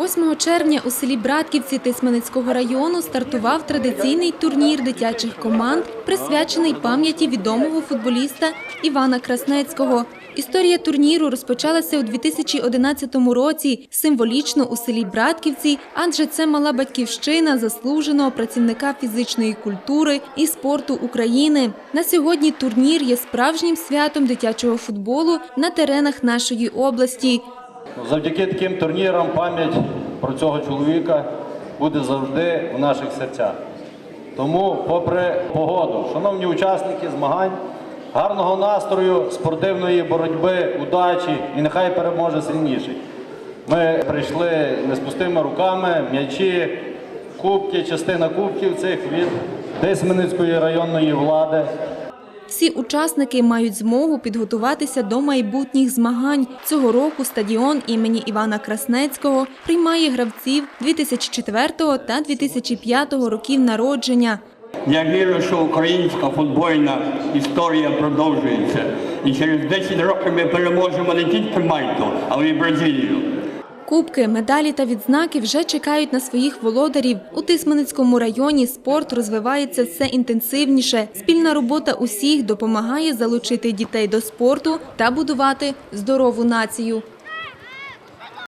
8 червня у селі Братківці Тисменецького району стартував традиційний турнір дитячих команд, присвячений пам'яті відомого футболіста Івана Краснецького. Історія турніру розпочалася у 2011 році, символічно у селі Братківці, адже це мала батьківщина заслуженого працівника фізичної культури і спорту України. На сьогодні турнір є справжнім святом дитячого футболу на теренах нашої області. Завдяки таким турнірам пам'ять про цього чоловіка буде завжди у наших серцях. Тому, попри погоду, шановні учасники змагань, гарного настрою, спортивної боротьби, удачі і нехай переможе сильніший. Ми прийшли не з пустими руками, м'ячі, кубки, частина кубків цих від Тисменницької районної влади. Всі учасники мають змогу підготуватися до майбутніх змагань. Цього року стадіон імені Івана Краснецького приймає гравців 2004 та 2005 років народження. Я вірю, що українська футбольна історія продовжується. І через 10 років ми переможемо не тільки Мальту, але й Бразилію. Кубки, медалі та відзнаки вже чекають на своїх володарів. У Тисменецькому районі спорт розвивається все інтенсивніше. Спільна робота усіх допомагає залучити дітей до спорту та будувати здорову націю.